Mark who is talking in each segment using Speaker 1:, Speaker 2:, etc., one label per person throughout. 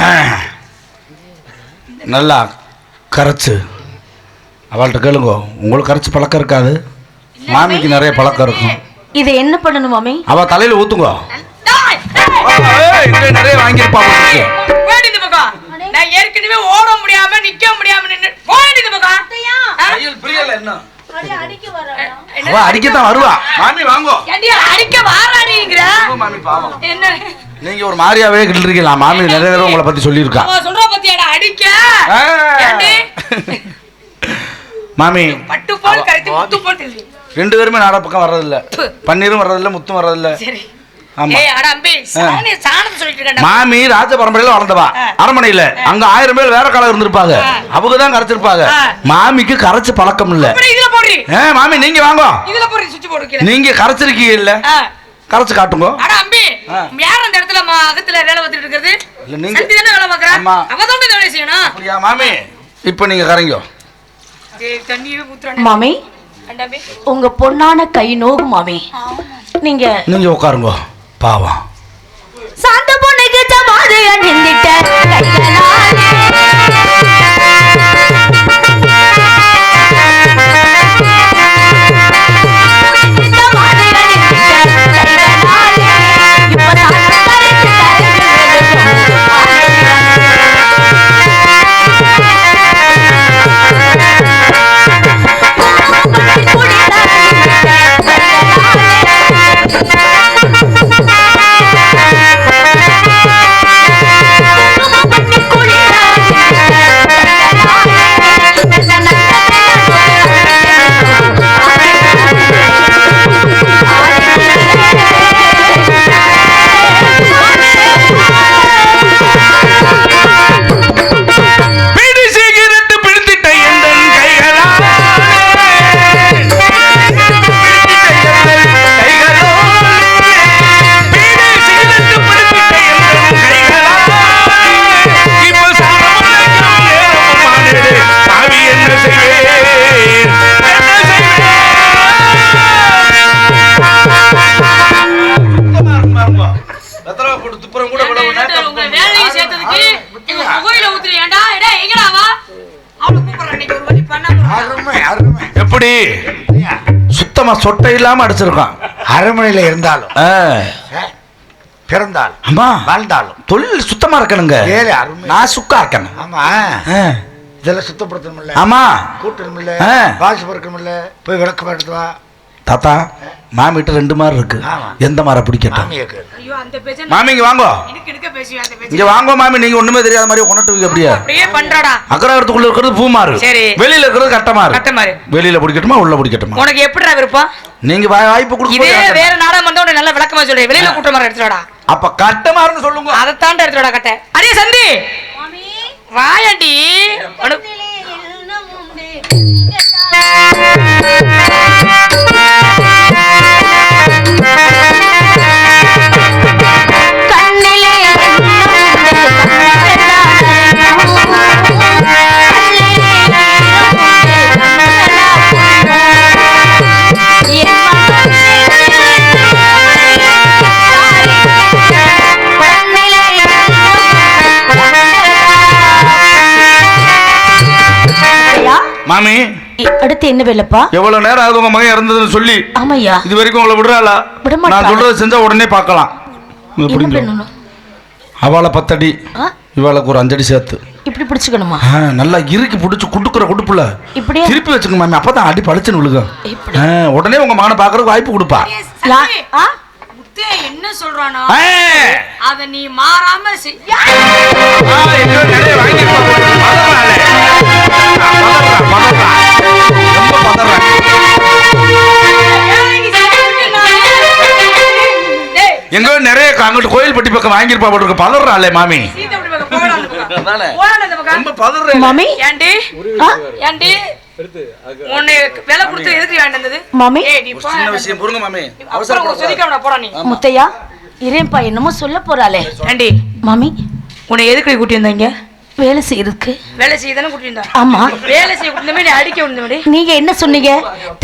Speaker 1: நல்லா கரைச்சு. அவள்கிட்ட கேளுங்க உங்களுக்கு கரைச்சு பழக்கம் இருக்காது. மாமிக்கு நிறைய பழக்கம் இருக்கும்.
Speaker 2: இதை என்ன பண்ணணும் மாமி?
Speaker 1: அவ தலையில ஊத்துங்க. நிறைய வாங்கியிருப்பா.
Speaker 3: நான் ஏற்கனவே ஓட முடியாம நிக்க முடியாம நின்னு போடி இந்த பக்கம். ஆ?
Speaker 1: அவ அடிக்கத்தான் வருவா. மாமி வாங்கோ.
Speaker 3: ஏண்டி அடிக்க வாராடிங்கிற?
Speaker 1: மாமி பாவம்.
Speaker 3: என்ன?
Speaker 1: நீங்க ஒரு மாதிரியாவே கிட்டிருக்கீங்களா மாமி நிறைய தடவை உங்களை பத்தி சொல்லியிருக்கா.
Speaker 3: சொல்றா பாத்தியாடா அடிக்க?
Speaker 1: மாமி
Speaker 3: பட்டு போல் கரைச்சு முத்து போட்டு இல்லை.
Speaker 1: ரெண்டு பேருமே நாடா பக்கம் வர்றதில்ல. பன்னீரும் வர்றதில்ல முத்தும் வர்றதில்ல.
Speaker 3: சரி.
Speaker 1: மாமி ராஜ பரம்பரையில வளர்ந்தவா. அரண்மனையில. அங்க ஆயிரம் பேர் வேற காலம் இருந்திருப்பாங்க. அவங்க தான் கரைச்சிருப்பாங்க. மாமிக்கு கரைச்சு பழக்கம் இல்ல. மாமி நீங்க வாங்க. நீங்க கரைச்சிருக்கீங்க இல்ல. கரைச்சு காட்டுங்க.
Speaker 3: அட அம்பி. யார் அந்த இடத்துல மா- அகத்துல வேலை
Speaker 1: இல்ல, நீங்க-
Speaker 3: சந்தி தானே வேலை பார்க்கறா?
Speaker 1: ஆமா.
Speaker 3: அவ தான் இந்த வேலையை செய்யணும்.
Speaker 1: அப்படியா மாமி? இப்ப நீங்க கரைங்க.
Speaker 3: ஏய், தண்ணியே ஊத்துறானே.
Speaker 2: மாமி உங்க பொண்ணான கை நோகும் மாமி நீங்க
Speaker 1: நீங்க உட்காருங்க. பாவம்.
Speaker 2: சாந்த பொண்ணுக்கு சமாதி நின்றுட்ட
Speaker 1: எப்படி சுத்தமா சொட்டை இல்லாம அடிச்சிருக்கான்.
Speaker 4: அரண்மனையில இருந்தாலும் பிறந்தாலும்
Speaker 1: அம்மா
Speaker 4: வாழ்ந்தாலும்.
Speaker 1: தொழில் சுத்தமா இருக்கணுங்க. நான் சுக்கா இருக்கணும்.
Speaker 4: ஆமா. இதெல்லாம் சுத்தப்படுத்தணும்ல
Speaker 1: ஆமா.
Speaker 4: கூட்டணும்ல. வாசி பொறுக்கணும்ல போய் விளக்கம் எடுத்து வா.
Speaker 1: தாத்தா மாமிட்ட ரெண்டு மாதிரி இருக்கு. எந்த மாதிரி பிடிக்கட்டும்?
Speaker 4: மாமியக்கு
Speaker 3: ஐயோ அந்த பேச்ச
Speaker 1: மாமி இங்க வாங்கோ. இங்க வாங்கோ மாமி நீங்க ஒண்ணுமே தெரியாத மாதிரி கொண்டுட்டு வைக்க அப்படியே.
Speaker 3: அப்படியே பண்றாடா.
Speaker 1: அக்கராகத்துக்குள்ள இருக்கிறது பூமாறு
Speaker 3: சரி.
Speaker 1: வெளியில இருக்கிறது கட்டமாறு
Speaker 3: கட்டமாறு.
Speaker 1: வெளியில பிடிக்கட்டுமா உள்ள பிடிக்கட்டுமா?
Speaker 3: உனக்கு எப்படிடா விருப்பம்?
Speaker 1: நீங்க வாய்- வாய்ப்பு
Speaker 3: இதே
Speaker 1: கொடுக்க
Speaker 3: வேற நாடகம் வந்தா உனக்கு நல்ல விளக்கமா சொல்றேன் வெளியில கூட்ட மரம் எடுத்துடா
Speaker 1: அப்ப கட்டமாறுன்னு சொல்லுங்க.
Speaker 3: அதைத்தாண்ட எடுத்துடா கட்ட. அடே சந்தி வாயாண்டி. உனக்கு-
Speaker 2: கண்ணிலே
Speaker 1: மாமி.
Speaker 2: அடுத்து என்ன வேலைப்பா
Speaker 1: எவ்வளவு நேரம் ஆகுது உங்க மகன் இறந்ததுன்னு சொல்லி
Speaker 2: ஆமையா
Speaker 1: இது வரைக்கும் உங்களை விடுறாளா? நான் சொல்றதை செஞ்சா உடனே பார்க்கலாம்
Speaker 2: என்ன. பண்ணணும்
Speaker 1: அவளை பத்தடி
Speaker 2: ஆ?
Speaker 1: இவளுக்கு ஒரு அஞ்சடி சேர்த்து
Speaker 2: இப்படி பிடிச்சுக்கணுமா
Speaker 1: ஆ, நல்லா இறுக்கி பிடிச்சு குடுக்குற குடுப்புல
Speaker 2: இப்படியா?
Speaker 1: திருப்பி வச்சுங்க மாமி அப்பதான் அடி பளிச்சுன்னு விழுகும்
Speaker 2: இப்படி.
Speaker 1: ஆ, உடனே உங்க மகனை பாக்குறதுக்கு வாய்ப்பு கொடுப்பா
Speaker 2: யா- ஆ?
Speaker 3: முத்தே என்ன சொல்றானா
Speaker 1: ஆ,
Speaker 3: அத நீ மாறாம செய்
Speaker 1: ஆ, எங்கேயோ நிறைய வாங்கியிருப்பா. பதறாளே. ஆ, பதறா, பதறா. எங்கேயோ நிறைய அங்கிட்டு கோயில்பட்டி பக்கம் வாங்கியிருப்பா இருக்கு. பதறாளே மாமி.
Speaker 2: மாமி?
Speaker 3: ஏண்டி? ஏண்டி?
Speaker 2: முத்தையா இரேன்பா என்னமோ சொல்ல போறாளே. மாமி?
Speaker 3: உன்னை எதுக்கு கூட்டி வந்தாங்க
Speaker 2: வேலை செய்யறதுக்கு?
Speaker 3: வேலை செய்ய தானே கூட்டியிருந்தா?
Speaker 2: ஆமா.
Speaker 3: வேலை செய்ய கூட்டிருந்தமே நீ அடிக்க விழுந்தவடி
Speaker 2: நீங்க என்ன சொன்னீங்க?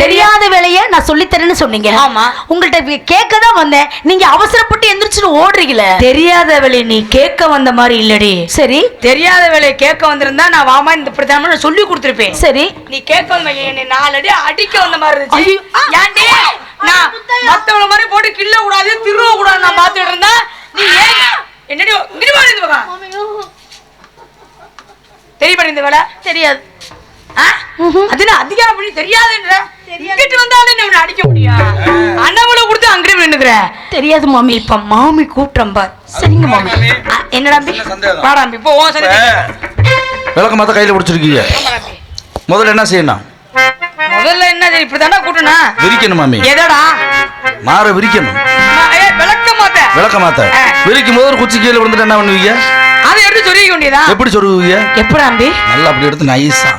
Speaker 2: தெரியாத வேலைய நான் சொல்லி தரேன்னு சொன்னீங்க.
Speaker 3: ஆமா.
Speaker 2: உங்கள்ட்ட கேட்க தான் வந்தேன். நீங்க அவசரப்பட்டு எந்திரிச்சுன்னு ஓடுறீங்களே.
Speaker 3: தெரியாத வேலை நீ கேட்க வந்த மாதிரி இல்லடி.
Speaker 2: சரி.
Speaker 3: தெரியாத வேலையை கேட்க வந்திருந்தா நான் வாமா இந்த இப்படித்தான் நான் சொல்லி கொடுத்துருப்பேன்.
Speaker 2: சரி.
Speaker 3: நீ கேட்க வந்த என்னை நாலடி அடிக்க வந்த மாதிரி இருந்துச்சு. ஏன்டி? நான் மத்தவங்கள மாதிரி போட்டு கிள்ள கூடாது திருவ கூடாது நான் பாத்துட்டு இருந்தா நீ ஏன்? என்னடி இங்கிட்டு வா இந்த பக்கம் தெரியுமா இந்த வேலை
Speaker 2: தெரியாது.
Speaker 3: ஆ? அது நான் அதிகாரம் பண்ணி தெரியாதுன்ற. இங்கிட்டு வந்தாலும் நான் அடிக்க முடியும் அண்ணாமலை கொடுத்து அங்கிட்டு நின்னுக்கிற.
Speaker 2: தெரியாது மாமி
Speaker 3: இப்ப மாமி கூட்டம் பார்.
Speaker 2: சரிங்க மாமி.
Speaker 3: ஆ, என்னடாம்பி
Speaker 1: என்ன சந்தேகம்?
Speaker 3: வாடாம்பி இப்போ உன் சரி
Speaker 1: விளக்க மாத்த கையில் பிடிச்சிருக்கீங்க. முதல்ல என்ன செய்யணும்?
Speaker 3: முதல்ல என்ன இப்படிதாண்டா கூட்டனா?
Speaker 1: விரிக்கணும் மாமி.
Speaker 3: எதடா?
Speaker 1: மாற விரிக்கணும்.
Speaker 3: நான் ஏய், விளக்க மாட்டேன்
Speaker 1: விளக்க மாத்த. விரிக்கும் போது ஒரு குச்சி கீழே விழுந்துட்டு என்ன பண்ணுவீங்க?
Speaker 3: அதை எடுத்து சொல்லிக்க வேண்டியதா?
Speaker 1: எப்படி சொல்லுவீங்க
Speaker 3: எப்படாம்பி
Speaker 1: நல்லா அப்படி எடுத்து நைஸா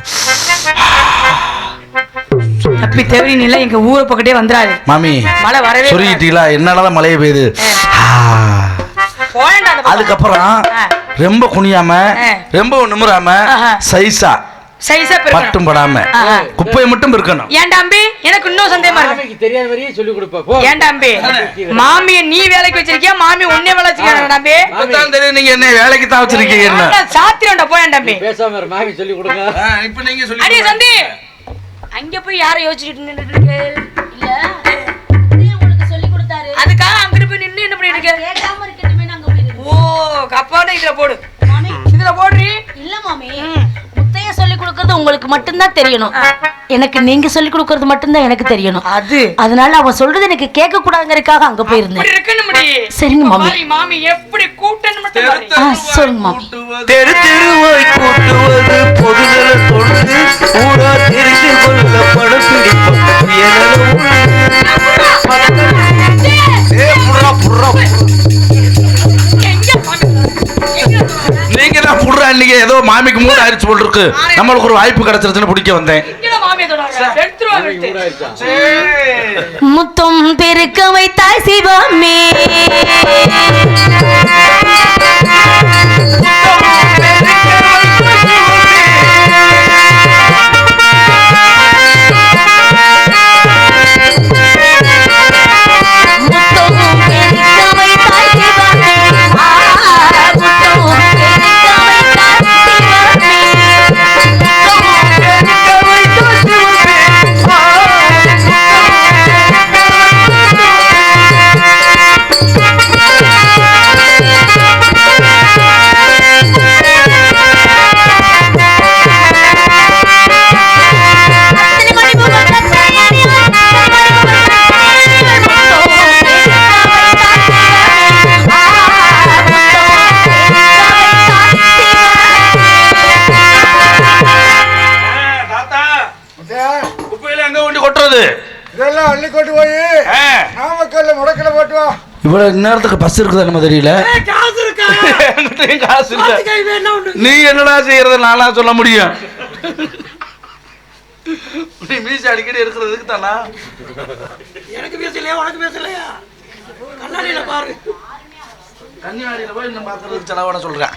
Speaker 3: தப்பி தவறி நில எங்க ஊரை பக்கத்தே வந்துடாது
Speaker 1: மாமி
Speaker 3: மழை வரவே
Speaker 1: சொல்லிக்கிட்டீங்களா என்னாலதான் மழைய பெய்யுது.
Speaker 3: பக்கம்.
Speaker 1: அதுக்கப்புறம். ரொம்ப குனியாம. ரொம்ப நிமிராம. சைஸா படாம. குப்பையை மட்டும் இருக்கணும்
Speaker 3: ஏன்டாம்பி எனக்கு இன்னும் சந்தேகமா இருக்கு.
Speaker 5: தெரியாத மாதிரியே சொல்லி கொடுப்ப போ.
Speaker 3: ஏன்டாம்பி மாமிய நீ வேலைக்கு வச்சிருக்கியா? மாமி உன்னை வேலை
Speaker 1: இப்பதான் தெரியும் நீங்க என்ன வேலைக்கு தான் வச்சிருக்கீங்க என்ன?
Speaker 3: சாத்திரம்டா போயண்டாம்பி
Speaker 5: பேசாம இரு, மாமி சொல்லி கொடுங்க.
Speaker 1: இப்ப நீங்க
Speaker 3: அடி சந்தி. அங்க போய் யாரை யோசிச்சுட்டு நின்னுட்டு இருக்கு?
Speaker 2: இல்ல. உங்களுக்கு சொல்லி கொடுத்தாரு.
Speaker 3: அதுக்காக அங்கிட்டு போய் நின்னு என்ன பண்ணிட்டு இருக்க?
Speaker 2: கேட்காம இருக்கட்டுமே நாங்க போயிருந்தோம்
Speaker 3: ஓ கப்பான இதுல போடு.
Speaker 2: மாமி.
Speaker 3: இதுல போடுறி.
Speaker 2: இல்ல மாமி. முத்தைய சொல்லி கொடுக்கறது உங்களுக்கு மட்டும்தான் தெரியணும். எனக்கு நீங்க சொல்லி கொடுக்கறது மட்டும்தான் எனக்கு தெரியணும்.
Speaker 3: அது.
Speaker 2: அதனால அவன் சொல்றது எனக்கு கேட்க கூடாதுங்கறதுக்காக அங்க போயிருந்தேன். சரிங்க மாமி.
Speaker 3: மாமி எப்படி கூட்டணும்
Speaker 2: சொல்லுங்க மாமி.
Speaker 6: தெரு தெருவாய் கூட்டுவது பொதுநல தொழுது ஊரா தெரிந்து கொள்ள உயரலும்
Speaker 1: இன்னைக்கு ஏதோ மாமிக்கு மூணு ஆயிடுச்சு போல் இருக்கு. நம்மளுக்கு ஒரு வாய்ப்பு கிடைச்சிருச்சுன்னு பிடிக்க வந்தேன்.
Speaker 2: முத்தம் பெருக்க வைத்தாய் சிவமே.
Speaker 1: இவ்வளவு நேரத்துக்கு பஸ் இருக்குதா நம்ம தெரியல.
Speaker 3: காசு
Speaker 1: நீ என்னடா செய்யறத? நானா சொல்ல முடியும். நீ மீசை அடிக்கடி இருக்கிறதுக்கு தானா
Speaker 3: எனக்கு பேசலையா? உனக்கு பேசலையா? கண்ணாடியில பாரு.
Speaker 1: கன்னியாடியில போய் இன்னும் பார்க்கறதுக்கு செலவான சொல்றேன்.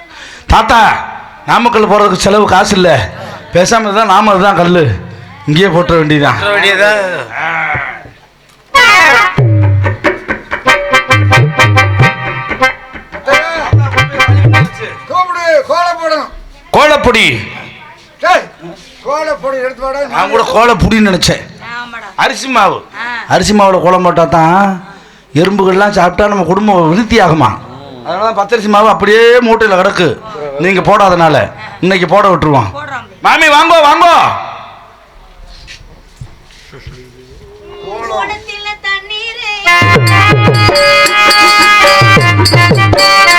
Speaker 1: தாத்தா நாமக்கல் போறதுக்கு செலவு காசு இல்ல. பேசாம தான் நாம அதுதான் கல்லு. இங்கேயே போட்டுற வேண்டியதுதான். கோலப்பொடி.
Speaker 4: டேய் கோலை போடு எடுத்து வாடா
Speaker 1: நான் கூட கோலப்பொடின்னு நினைச்சேன்.
Speaker 3: ஆமாடா.
Speaker 1: அரிசி மாவு. அரிசி மாவுல கோலம் போட்டா தான் எறும்புகள்லாம் சாப்பிட்டா நம்ம குடும்பம் விருத்தி ஆகுமா? அதனால பச்சரிசி மாவு அப்படியே மூட்டையில் கிடக்கு. நீங்க போடாதனால. இன்னைக்கு போட விட்டுருவோம். மாமி வாங்கோ வாங்கோ. மாமி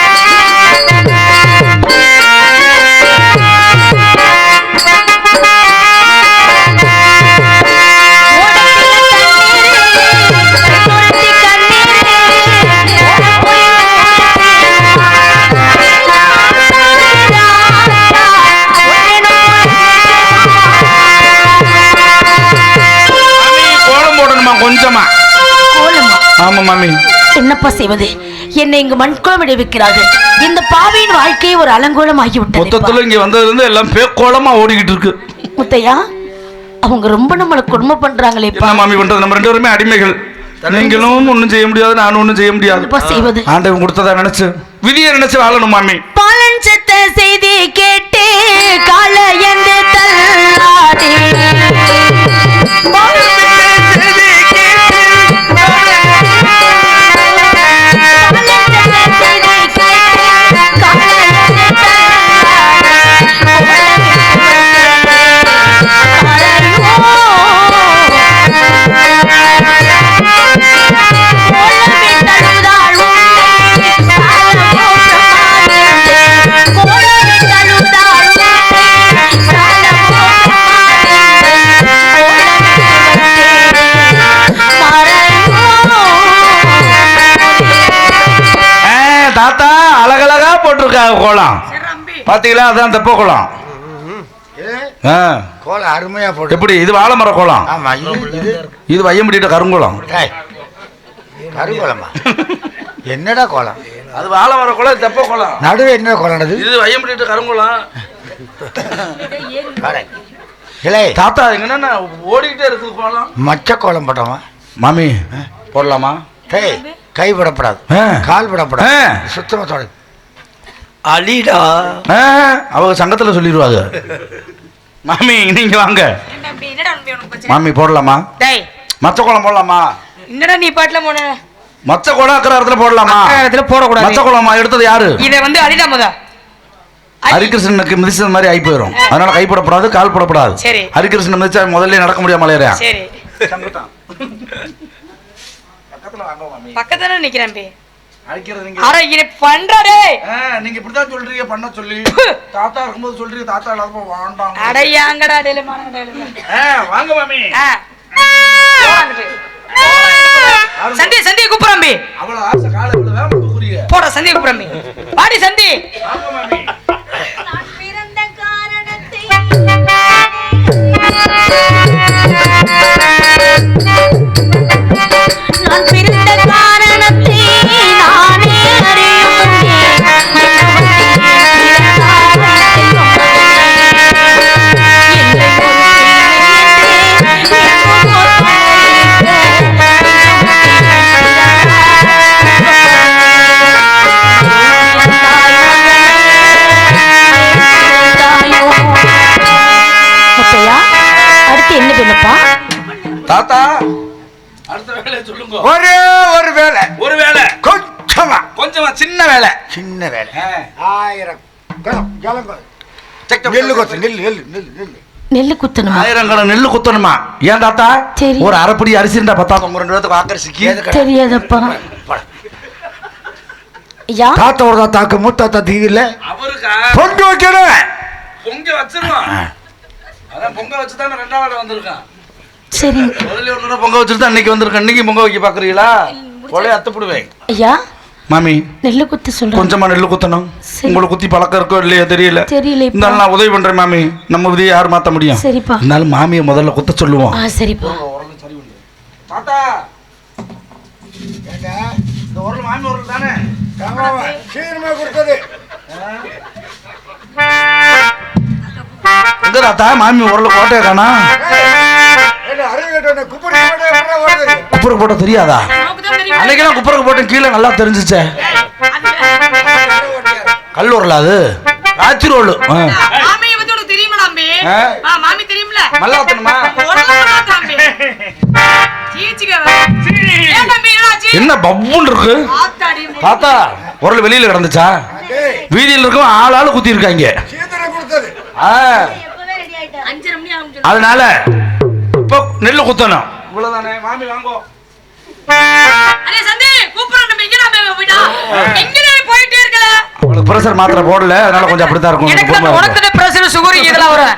Speaker 1: ஆமா மாமி.
Speaker 2: என்னப்பா செய்வது? என்னை இங்கு மண்குளம் விடுவிக்கிறார்கள். இந்த பாவியின் வாழ்க்கை வாழ்க்கையே ஒரு அலங்கோலம் ஆகிவிட்டது
Speaker 1: மொத்தத்துல இங்க வந்ததுல இருந்து எல்லாம் பேக்கோளமா ஓடிக்கிட்டு இருக்கு.
Speaker 2: முத்தையா அவங்க ரொம்ப நம்மளை கொடுமை பண்றாங்களேப்பா
Speaker 1: என்ன மாமி பண்றது? நம்ம ரெண்டு பேருமே அடிமைகள். நீங்களும் ஒண்ணும் செய்ய முடியாது நானும் ஒண்ணும் செய்ய முடியாது.
Speaker 2: செய்வது?
Speaker 1: ஆண்டவன் கொடுத்ததா நினைச்சு விதியை நினைச்சு வாழணும் மாமி.
Speaker 2: பாலன் செத்த செய்தி கேட்டு கால என்று தள்ளாதே
Speaker 1: கோலம். பாத்தீங்களா? அதான் தெப்ப கோலம் ஆ,
Speaker 4: கோலம் அருமையா போட்டு.
Speaker 1: எப்படி? இது வாழை மர கோலம்.
Speaker 4: ஆமா இது இது
Speaker 1: இது வையம்பிட்ட கருங்கோலம்.
Speaker 4: டேய், கருங்கோலமா? என்னடா கோலம்?
Speaker 1: அது வாழை மர கோலம் தெப்ப கோலம்.
Speaker 4: நடுவே என்ன கோலம்னது
Speaker 1: இது வையம்பிட்ட கருங்கோலம்.
Speaker 4: இலை.
Speaker 1: தாத்தா எங்க என்ன ஓடிக்கிட்டே இருக்குது கோலம்.
Speaker 4: மச்ச கோலம் போட்டோமா?
Speaker 1: மாமி போடலாமா?
Speaker 4: டேய் கை விடப்படாது.
Speaker 1: ஆ.
Speaker 4: கால் விடப்படாது.
Speaker 1: ஆ.
Speaker 4: சுத்தமா தொட
Speaker 6: அலிடா.
Speaker 1: அவங்க சங்கத்துல சொல்லிடுவாங்க மாமி நீங்க வாங்க. மாமி போடலாமா?
Speaker 3: டேய்.
Speaker 1: மச்ச கோலம் போடலாமா?
Speaker 3: என்னடா நீ பாட்டுல போன?
Speaker 1: மச்ச கோலம் இருக்கிற இடத்துல போடலாமா?
Speaker 3: இடத்துல போடக்கூடாது.
Speaker 1: மச்ச கோலமா எடுத்தது யாரு?
Speaker 3: இதை வந்து அழிடா முத.
Speaker 1: ஹரிகிருஷ்ணனுக்கு மிதிச்சது மாதிரி ஆகி போயிடும் அதனால கை போடப்படாது கால் போடப்படாது.
Speaker 3: சரி.
Speaker 1: ஹரிகிருஷ்ணன் மிதிச்சா முதல்ல நடக்க முடியாம அலையறேன்.
Speaker 3: சரி. பக்கத்துல நிக்கிறேன் இது பண்றாடே
Speaker 1: நீங்க இப்படிதான் சொல்றீங்க பண்ண சொல்லி. தாத்தா இருக்கும்போது சொல்றீங்க தாத்தா வேண்டாம்.
Speaker 3: அடையாங்கடா டேல
Speaker 1: வாங்க மாமி.
Speaker 3: சந்தி சந்தி
Speaker 1: அவ்வளவு ஆசை காலை இவ்வளவு வேகமா தூக்குறீங்க.
Speaker 3: போட சந்தி கூப்பிடுறம்பி பாடி சந்தி.
Speaker 1: வாங்க மாமி.
Speaker 4: வேலை.
Speaker 1: சின்ன வேலை.
Speaker 4: ஆயிரம். கலம், கலம்.
Speaker 1: செக்க
Speaker 4: நெல்லு கொத்து நெல்லு நெல்லு நெல்லு நெல்லு.
Speaker 2: நெல்லு குத்தணுமா?
Speaker 1: ஆயிரம் கடை நெல்லு குத்தணுமா? ஏன் தாத்தா. ஒரு அரைப்படி அரிசி இருந்தா பத்தாது. உங்க ரெண்டு பேத்துக்கு ஆக்கரிசிக்கு.
Speaker 2: தெரியாதப்பா. ஐயா
Speaker 4: தாத்தாவோட தாத்தாக்கு மூத்தாத்தா தீ இல்ல?
Speaker 1: அவருக்கா?
Speaker 4: பொங்க வைக்கணும்.
Speaker 1: பொங்க வச்சிருவான் அதான் பொங்க வச்சு தானே ரெண்டாவது வந்திருக்கான்
Speaker 2: சரி.
Speaker 1: முதல்ல ஒரு தடவை பொங்க வச்சுட்டு தான் இன்னைக்கு வந்திருக்கேன் இன்னைக்கு பொங்க வைக்க பாக்குறீங்களா? கொலைய அத்துப்பிடுவேன்.
Speaker 2: ஐயா
Speaker 1: மாமி
Speaker 2: நெல்லு குத்து சொல்றேன்
Speaker 1: கொஞ்சமா நெல்லு குத்தணும்.
Speaker 2: சரி.
Speaker 1: உங்களுக்கு குத்தி பழக்கம் இருக்கோ இல்லையா தெரியல.
Speaker 2: தெரியலைப்பா.
Speaker 1: இருந்தாலும் நான் உதவி பண்றேன் மாமி. நம்ம விதியை யார் மாத்த முடியும்?
Speaker 2: சரிப்பா.
Speaker 1: இருந்தாலும் மாமியை முதல்ல குத்த சொல்லுவோம்.
Speaker 2: ஆ சரிப்பா.
Speaker 1: தாத்தா! இந்த உரல் மாமி உரல் தானே?
Speaker 4: சீக்கிரமா கொடுத்தது.
Speaker 1: எங்க தாத்தா மாமி உரல் கோட்டையை காணா போட்ட தெரியாதா? அன்னைக்கெல்லாம் குப்பருக்கு போட்ட கீழே நல்லா தெரிஞ்சுச்சே. கல் உரல் அது?
Speaker 3: என்னாச்சு
Speaker 1: என்ன பப்புன்னு இருக்கு? தாத்தா உரல் வெளியில கிடந்துச்சா? வீதியில் இருக்கும் ஆள் ஆளு குத்தி இருக்காங்க அதனால இப்போ நெல்லு குத்தணும். இவ்வளவுதானே? மாமி வாங்கோ.
Speaker 3: நான்
Speaker 1: அவளுக்கு பிரஷர் மாத்திரை போடல. அதனால கொஞ்சம் அப்படித்தான் இருக்கும்.
Speaker 3: எனக்கு. உனக்கு பிரஷர் சுகர் இதெல்லாம் வரும்.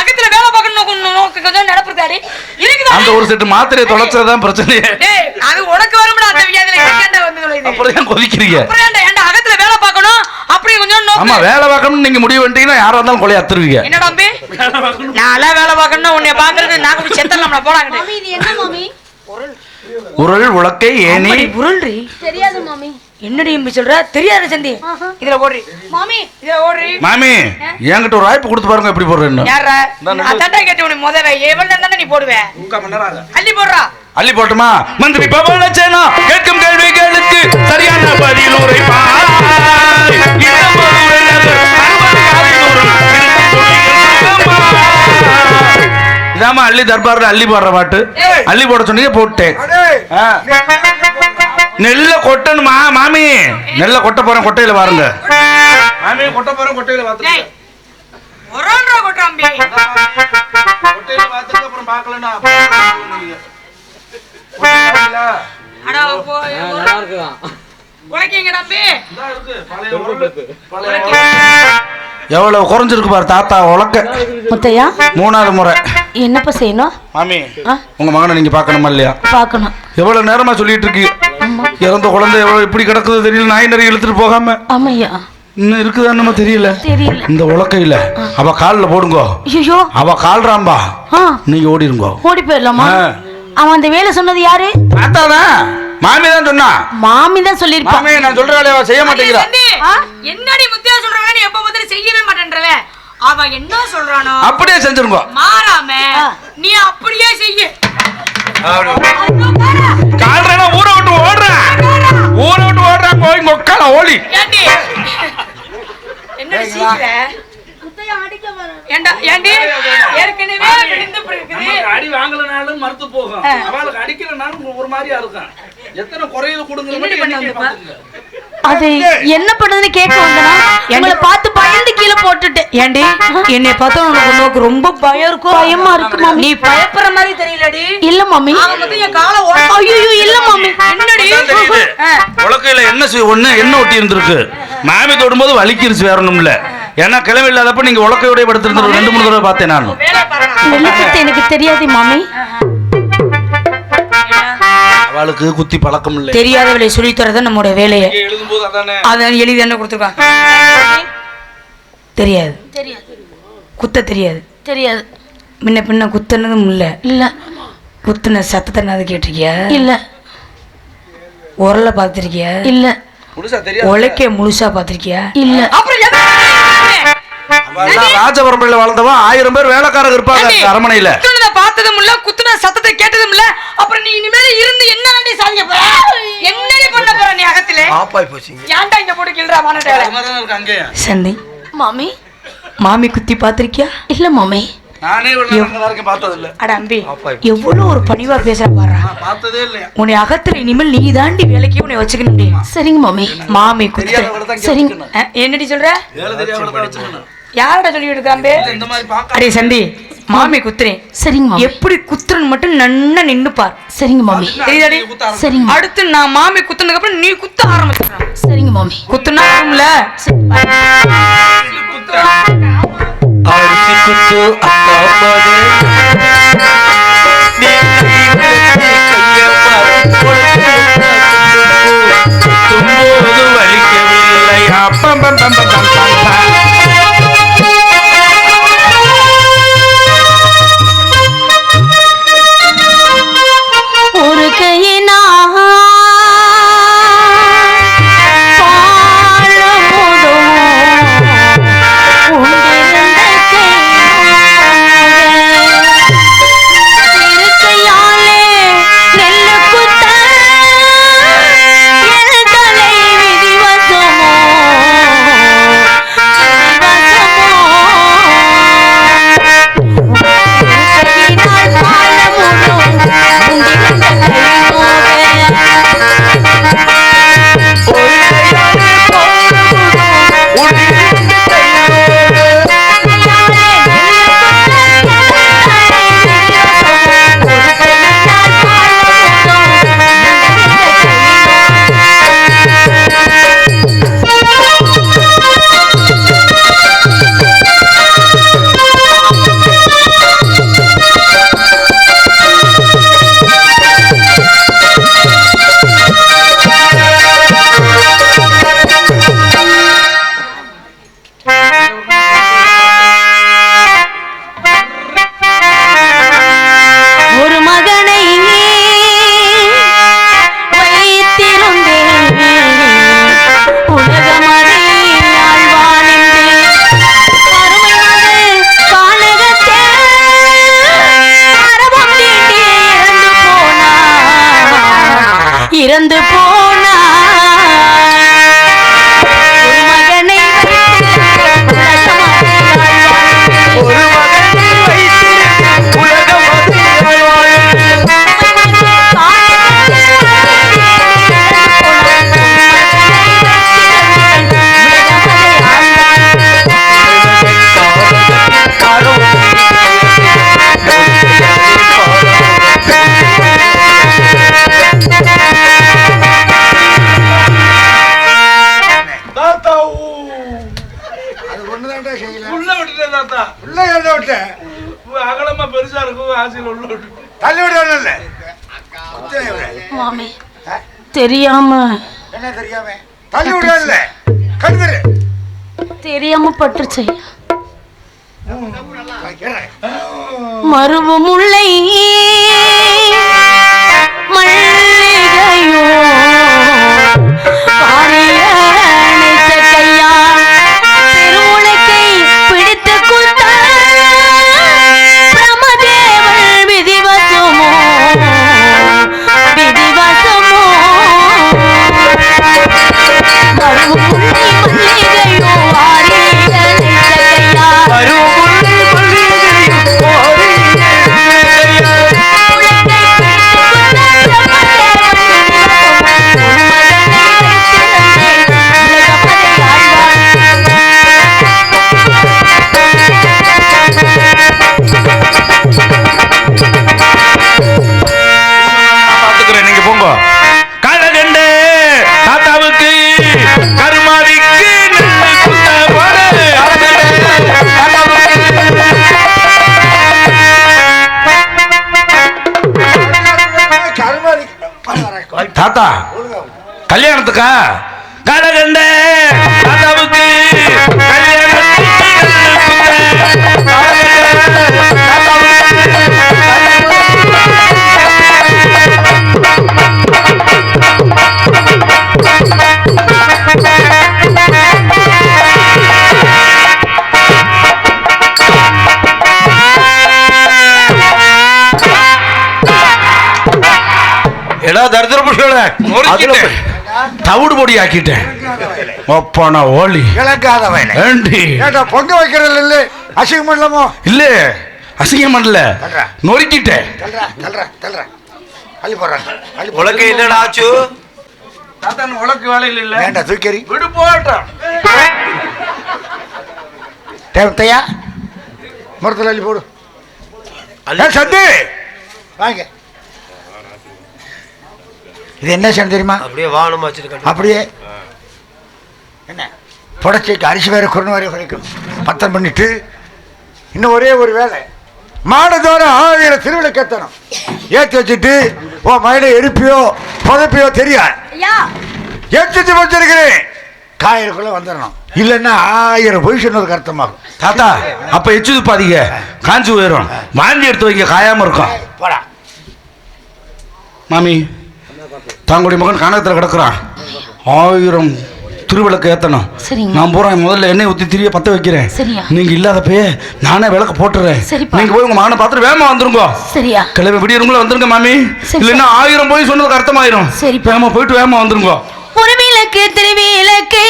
Speaker 3: அகத்துல வேலை பார்க்கணும் நோக்கு கொஞ்சம் நடப்புதாடி இருக்குதா?
Speaker 1: அந்த ஒரு செட்டு மாத்திரையை தொலைச்சதுதான் பிரச்சனையே.
Speaker 3: டேய் அது உனக்கு வரும்டா அந்த வியாதியில கேட்டா வந்து
Speaker 1: அப்புறம் ஏன் கொதிக்கிறீங்க?
Speaker 3: அப்புறம் ஏன்டா ஏன்டா அகத்துல வேலை பார்க்கணும்? அப்படி கொஞ்சம்
Speaker 1: ஆமா வேலை பார்க்கணும்னு நீங்க முடிவு பண்ணிட்டீங்கன்னா யாரா இருந்தாலும் கொலையை அத்துருவீங்க.
Speaker 3: என்னடா தம்பி நான்லாம் வேலை பார்க்கணும் உன்னை பாக்குறது நான் கூட செத்தலாம் போடாங்க
Speaker 2: மாமி இது என்ன மாமி?
Speaker 1: உரல் உலக்கை ஏணி
Speaker 3: உருள்றி.
Speaker 2: தெரியாது மாமி.
Speaker 3: என்னடி இப்படி சொல்ற? தெரியாது சந்தி. இதுல ஓடுறி.
Speaker 2: மாமி.
Speaker 3: இதுல ஓடுறி.
Speaker 1: மாமி என்கிட்ட ஒரு வாய்ப்பு கொடுத்து பாருங்க எப்படி போடுறேன்னு.
Speaker 3: யாரா அதான்டா கேட்டு உனக்கு முதல்ல. எவ்வளவு நீ போடுவே? அள்ளி போடுறா.
Speaker 1: அள்ளி போட்டுமா? மந்திரி பவனச்சேனா கேட்கும் கேள்விகளுக்கு சரியான பதில் உரைப்பார் அள்ளி தர்பார்ல அள்ளி போடுற பாட்டு. அள்ளி போட சொன்னீங்க போட்டேன். நெல்ல கொட்டணுமா மாமி? நெல்ல கொட்ட போறேன் கொட்டையில பாருங்க மாமி கொட்ட போறேன் கொட்டையில
Speaker 3: கொட்டாம்பி
Speaker 1: கொட்டையில பாத்துட்டு அப்புறம் பார்க்கலன்னா
Speaker 3: அடா போ
Speaker 5: நல்லா
Speaker 3: தம்பி
Speaker 1: எவ்வளவு குறைஞ்சிருக்கு பாரு தாத்தா உலக்க
Speaker 2: முத்தையா?
Speaker 1: மூணாவது முறை.
Speaker 2: என்னப்பா செய்யணும்?
Speaker 1: மாமி உங்க மகனை நீங்க பார்க்கணுமா இல்லையா?
Speaker 2: பார்க்கணும்.
Speaker 1: எவ்வளவு நேரமா சொல்லிட்டு இருக்கீங்க இறந்த குழந்தை எவ்வளவு இப்படி கிடக்குது தெரியல நாய் நிறைய இழுத்துட்டு போகாம.
Speaker 2: ஆமையா?
Speaker 1: இன்னும் இருக்குதா நம்ம தெரியல.
Speaker 2: தெரியல.
Speaker 1: இந்த உலக்கையில அவ கால்ல போடுங்கோ.
Speaker 2: ஐயோ.
Speaker 1: அவ கால்றாம்பா.
Speaker 2: ஆ.
Speaker 1: நீங்க ஓடிருங்கோ.
Speaker 2: ஓடி போயிடலாமா. அவன் அந்த வேலை சொன்னது யாரு?
Speaker 1: தாத்தா தான் மாமி தான் சொன்னா.
Speaker 2: மாமி தான் சொல்லியிருப்பான்
Speaker 1: மாமி நான் சொல்ற வேலையை அவ செய்ய மாட்டேங்கிறா.
Speaker 3: என்னடி முத்தியா சொல்றாங்க நீ எப்ப முதல்ல செய்யவே மாட்டேன்றவ? அவன் என்ன சொல்றானோ?
Speaker 1: அப்படியே செஞ்சிருங்கோ.
Speaker 3: மாறாம நீ அப்படியே செய்ய.
Speaker 1: கால்றா ஊரை விட்டு ஓடுறேன் ஊரை விட்டு ஓடுறேன் போய் மொக்கால ஓடி
Speaker 3: ஏண்டி? என்னடி சீக்கிர? ஏண்டா ஏண்டி? ஏற்கனவே விழுந்து இருக்குது
Speaker 1: அடி வாங்கலனாலும் மறுத்து போகும். அவளுக்கு அடிக்கலனாலும் ஒரு மாதிரியா இருக்கும். எத்தனை குறையுது
Speaker 3: என்னடி பண்ண வந்தப்பா
Speaker 2: அது என்ன பண்ணுதுன்னு கேட்க வந்தனா உங்களை பார்த்து பயந்து கீழே போட்டுட்டு.
Speaker 3: ஏண்டி என்னை பார்த்தா உனக்கு உனக்கு ரொம்ப பயம் இருக்கும்.
Speaker 2: பயமா இருக்கு மாமி.
Speaker 3: நீ பயப்படுற மாதிரி தெரியலடி.
Speaker 2: இல்ல மாமி.
Speaker 3: என் காலை
Speaker 2: ஐயோ இல்ல மாமி.
Speaker 3: என்னடி.
Speaker 1: உலக்கையில என்ன ஒண்ணு என்ன ஒட்டி இருந்திருக்கு. மாமி தொடும்போது வலிக்கிருச்சு வேற ஒண்ணும் இல்ல. ஏன்னா கிளம்பி இல்லாதப்ப நீங்க உலக்கையோட படுத்திருந்து ரெண்டு மூணு தடவை பார்த்தேன் நான்.
Speaker 2: எனக்கு தெரியாது மாமி.
Speaker 1: அவளுக்கு குத்தி பழக்கம் இல்லை.
Speaker 3: தெரியாதவளை சொல்லி தரதான் நம்மளோட வேலையை
Speaker 1: எழுதும்போது அதானே?
Speaker 3: அதான் எழுதி என்ன கொடுத்துருக்கான்? தெரியாது.
Speaker 2: தெரியாது.
Speaker 3: குத்த தெரியாது.
Speaker 2: தெரியாது.
Speaker 3: முன்ன பின்ன குத்துனதும் இல்ல.
Speaker 2: இல்ல.
Speaker 3: குத்துன சத்தத்தை கேட்டிருக்கியா?
Speaker 2: இல்ல.
Speaker 3: உரலை பார்த்திருக்கியா?
Speaker 2: இல்ல.
Speaker 1: முழுசா தெரியாது
Speaker 3: உழைக்க முழுசா பார்த்திருக்கியா?
Speaker 2: இல்ல.
Speaker 3: அப்புறம்
Speaker 1: ராஜபரம்பரையில வாழ்ந்தவன். ஆயிரம் பேர் வேலைக்காரங்க இருப்பாங்க அரமனையில
Speaker 3: பார்த்ததும் இல்ல குத்துன சத்தத்தை கேட்டதும் இல்ல அப்புறம் நீ இனிமேல இருந்து என்ன ஆண்டி சாதிக்க போற? என்னடி பண்ண போற நீ அகத்திலே?
Speaker 4: ஆப்பாய்
Speaker 3: ஏன்டா இங்க போட்டு சந்தி.
Speaker 2: மாமி.
Speaker 3: மாமி குத்தி பார்த்திருக்கியா?
Speaker 2: இல்ல மாமி.
Speaker 1: நானே இவ்வளவு பார்த்தது இல்ல
Speaker 3: அட அம்பி. எவ்வளவு ஒரு பணிவா பேசுற பாரு? உன்னை அகத்துல இனிமேல் நீ தாண்டி வேலைக்கு உன்னை வச்சுக்கணும்
Speaker 2: சரிங்க மாமி.
Speaker 3: மாமி
Speaker 2: சரிங்க.
Speaker 3: என்னடி சொல்ற? யாரடா சொல்லி இருக்காம்பே
Speaker 1: இந்த மாதிரி பார்க்க
Speaker 3: அடே சந்தி மாமி குத்துறேன்.
Speaker 2: சரிங்க
Speaker 3: எப்படி குத்துறன்னு மட்டும் நன்னா நின்னு பார்.
Speaker 2: சரிங்க மாமி. சரிங்க.
Speaker 3: அடுத்து நான் மாமி குத்துனதுக்கு அப்புறம் நீ குத்த ஆரம்பிச்சிடறான்
Speaker 2: சரிங்க மாமி.
Speaker 3: குத்துனா வரும்ல
Speaker 6: அரிசி குத்து அத்தாப்பது நீ
Speaker 1: தும்போது வலிக்கவில்லை அப்பம் பம் பம் பம் பம் பம்
Speaker 2: தெரியாம
Speaker 4: என்ன தெரியாம? தள்ளி விடல கடுதுரு
Speaker 2: தெரியாம பட்டுருச்சு. மருவு
Speaker 1: தாத்தா கல்யாணத்துக்கா? காலகண்டு எடா தரித்திர புஷ்களை. தவிடு பொடி ஆக்கிட்டேன் ஒப்பான ஓலி.
Speaker 4: இழக்காத வயலை
Speaker 1: ஏண்டி
Speaker 4: ஏன்டா பொங்க வைக்கிறது இல்ல? அசிங்கம் பண்ணலாமோ?
Speaker 1: இல்ல அசிங்கம் பண்ணல. நொறுக்கிட்டேன்.
Speaker 6: உலக என்னடா ஆச்சு?
Speaker 1: உனக்கு வேலையில் இல்ல.
Speaker 4: வேண்டா தூக்கி
Speaker 1: விடு போட்டோம்
Speaker 4: தேவத்தையா மரத்தில் அள்ளி போடு. சந்து வாங்க. இது என்ன சன் தெரியுமா?
Speaker 6: அப்படியே வானம் வச்சிருக்க
Speaker 4: அப்படியே என்ன? புடச்சைக்கு அரிசி வேற குறணு வேற வரைக்கும் பத்தம் பண்ணிட்டு இன்னும் ஒரே ஒரு வேலை. மாடத்தோறும் ஆயிரம் திருவிழா ஏற்றணும் ஏற்றி வச்சுட்டு ஓ மயிலை எரிப்பியோ புதைப்பியோ தெரியாது
Speaker 2: ஐயா.
Speaker 4: ஏற்றி வச்சிருக்கிறேன். காயிரக்குள்ள வந்துடணும். இல்லைன்னா ஆயிரம் பொய் சொன்னதுக்கு அர்த்தமாகும்.
Speaker 1: தாத்தா அப்ப எச்சு துப்பாதீங்க. காஞ்சி போயிடும் வாந்தி எடுத்து வைங்க காயாம இருக்கும்.
Speaker 4: போடா.
Speaker 1: மாமி. தாங்குடி மகன் கனகத்தில் கிடக்குறான் ஆயிரம் திருவிளக்கு
Speaker 2: சரிங்க.
Speaker 1: நான் பூரா முதல்ல எண்ணெய் ஊத்தி திரிய பத்த வைக்கிறேன்.
Speaker 2: சரியா.
Speaker 1: நீங்க இல்லாதப்பயே நானே விளக்கு போட்டுறேன்.
Speaker 2: சரிப்பா.
Speaker 1: நீங்க போய் உங்க மகனை பார்த்துட்டு வேகமா வந்துருங்க.
Speaker 2: சரியா.
Speaker 1: கிளம்பி விடியறவங்களும் வந்துருங்க மாமி.
Speaker 2: சரி,
Speaker 1: இல்லைன்னா ஆயிரம் போய் சொன்னதுக்கு அர்த்தமாயிரும்.
Speaker 2: சரிப்பா.
Speaker 1: வேகமா போயிட்டு வேகமா வந்துருங்க.
Speaker 2: ஒரு விளக்கு திருவிளக்கு